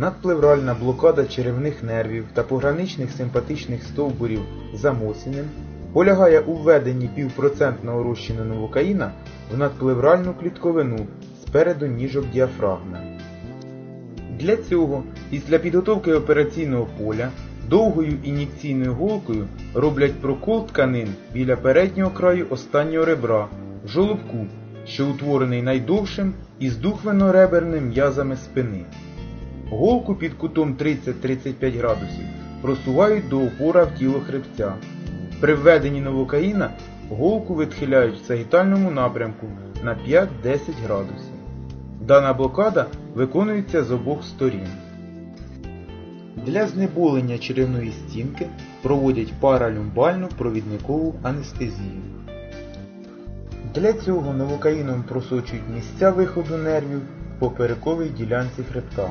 Надплевральна блокада черевних нервів та пограничних симпатичних стовбурів за Мосіним полягає у введенні півпроцентного розчину новокаїна в надплевральну клітковину спереду ніжок діафрагми. Для цього після підготовки операційного поля довгою ін'єкційною голкою роблять прокол тканин біля переднього краю останнього ребра жолобку, що утворений найдовшим із духвенно-реберним м'язами спини. Голку під кутом 30-35 градусів просувають до опора в тіло хребця. При введенні новокаїна голку відхиляють в сагітальному напрямку на 5-10 градусів. Дана блокада виконується з обох сторін. Для знеболення черевної стінки проводять паралюмбальну провідникову анестезію. Для цього новокаїном просочують місця виходу нервів в поперековій ділянці хребта.